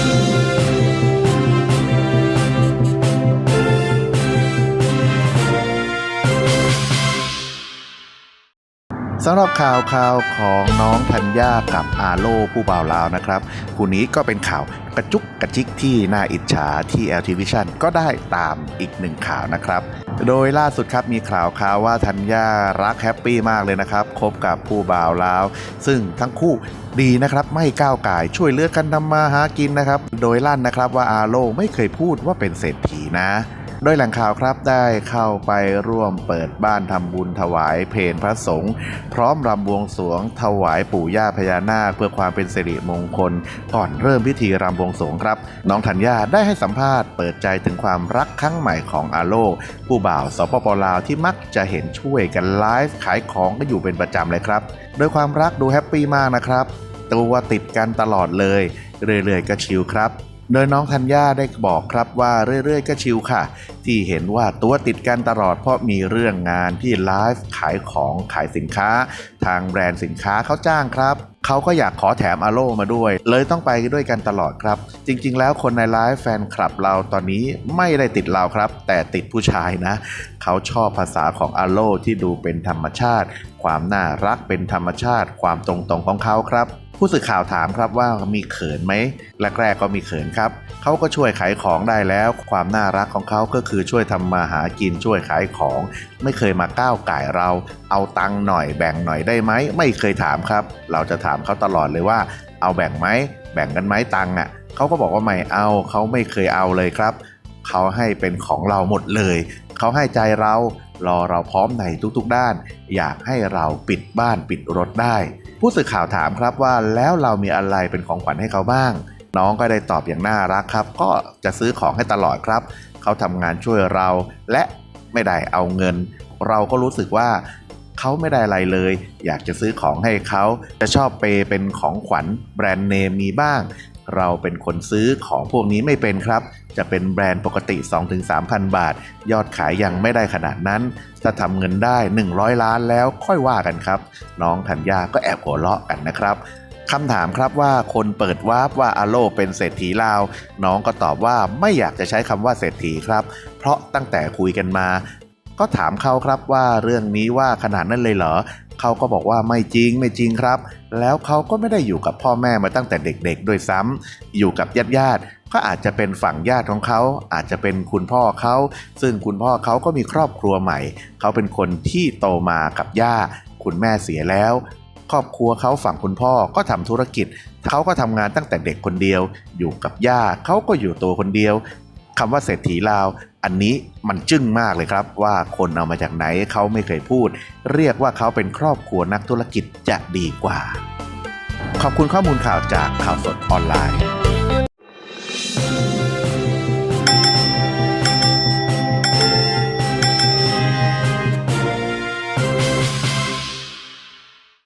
Thank you. สำหรับข่าวข่าวของน้องธัญญากับอาโลผู้บ่าวลาวนะครับคู่นี้ก็เป็นข่าวกระจุกกระจิกที่น่าอิจฉาที่ LT Vision ก็ได้ตามอีกหนึ่งข่าวนะครับ โดยล่าสุดครับมีข่าวข่าวว่าธัญญารักแฮปปี้มากเลยนะครับคบกับผู้บ่าวลาว ซึ่งทั้งคู่ดีนะครับไม่ก้าวไก่ายช่วยเลือกันทำมาหากินนะครับ โดยลั่นนะครับว่าอาโลไม่เคยพูดว่าเป็นเศรษฐีนะ โดยแหล่งข่าวครับได้เข้าไปร่วมเปิดบ้านทำบุญถวายเพลพระสงฆ์พร้อมรำบวงสวงถวายปู่ย่าพญานาค เพื่อความเป็นสิริมงคล ก่อนเริ่มพิธีรำบวงสวงครับ น้องธัญญาได้ให้สัมภาษณ์เปิดใจถึงความรักครั้งใหม่ของอาโลผู้บ่าวสปปลาวที่มักจะเห็นช่วยกันไลฟ์ขายของก็อยู่เป็นประจำเลยครับโดยความรักดูแฮปปี้มากนะครับตัวติดกันตลอดเลย เรื่อยๆก็ชิลครับ โดยน้องธัญญาได้บอกครับว่าเรื่อยๆ ก็ชิลค่ะ ที่เห็นว่าตัวติดกันตลอดเพราะมีเรื่องงานที่ไลฟ์ขายของขายสินค้า ทางแบรนด์สินค้าเขาจ้างครับเขาก็อยากขอแถมอโลมาด้วย เลยต้องไปด้วยกันตลอดครับ จริงๆ แล้วคนในไลฟ์แฟนคลับเราตอนนี้ไม่ได้ติดเราครับ แต่ติดผู้ชายนะ เขาชอบภาษาของอโลที่ดูเป็นธรรมชาติ ความน่ารักเป็นธรรมชาติ ความตรงๆของเขาครับ ผู้สื่อข่าวถามครับว่ามีเขินไหมแรกๆก็มีเขินครับเขาก็ช่วยขายของได้แล้ว ความน่ารักของเขาก็คือช่วยทำมาหากินช่วยขายของ ไม่เคยมาก้าวไก่เรา เอาตังค์หน่อยแบ่งหน่อยได้ไหมไม่เคยถามครับ เราจะถามเขาตลอดเลยว่า เอาแบ่งไหมแบ่งกันไหมตังค์อะเขาก็บอกว่าไม่เอาเขาไม่เคยเอาเลยครับเขาให้เป็นของเราหมดเลย เขาให้ใจเรา รอเราพร้อมในทุกๆด้าน อยากให้เราปิดบ้านปิดรถได้ ผู้สื่อข่าวถามครับว่าแล้วเรามีอะไรเป็นของขวัญให้เขาบ้าง น้องก็ได้ตอบอย่างน่ารักครับ ก็จะซื้อของให้ตลอดครับ เขาทำงานช่วยเรา และไม่ได้เอาเงิน เราก็รู้สึกว่าเขาไม่ได้อะไรเลย อยากจะซื้อของให้เขาจะชอบเปเป็นของขวัญแบรนด์เนมมีบ้าง เราเป็นคนซื้อของพวกนี้ไม่เป็นครับ จะเป็นแบรนด์ปกติ 2-3,000 บาท ยอดขายยังไม่ได้ขนาดนั้น ถ้าทำเงินได้ 100 ล้านแล้วค่อยว่ากันครับ น้องธัญญาก็แอบหัวเราะกันนะครับคำถามครับว่าคนเปิดวาร์ปว่าอาโลเป็นเศรษฐีลาว น้องก็ตอบว่าไม่อยากจะใช้คำว่าเศรษฐีครับ เพราะตั้งแต่คุยกันมา ก็ถามเขาครับว่าเรื่องนี้ว่าขนาดนั้นเลยเหรอ เขาก็บอกว่าไม่จริงไม่จริงครับ แล้วเขาก็ไม่ได้อยู่กับพ่อแม่มาตั้งแต่เด็กๆ ด้วยซ้ำอยู่กับญาติญาติก็อาจจะเป็นฝั่งญาติของเขา อาจจะเป็นคุณพ่อเขา ซึ่งคุณพ่อเขาก็มีครอบครัวใหม่ เขาเป็นคนที่โตมากับย่า คุณแม่เสียแล้ว ครอบครัวเขาฝั่งคุณพ่อก็ทำธุรกิจ เขาก็ทำงานตั้งแต่เด็กคนเดียว อยู่กับย่าเขาก็อยู่ตัวคนเดียว คำว่าเศรษฐีลาว อันนี้มันจึ้งมากเลยครับ ว่าคนเอามาจากไหนเขาไม่เคยพูด เรียกว่าเขาเป็นครอบครัวนักธุรกิจจะดีกว่า ขอบคุณข้อมูลข่าวจากข่าวสดออนไลน์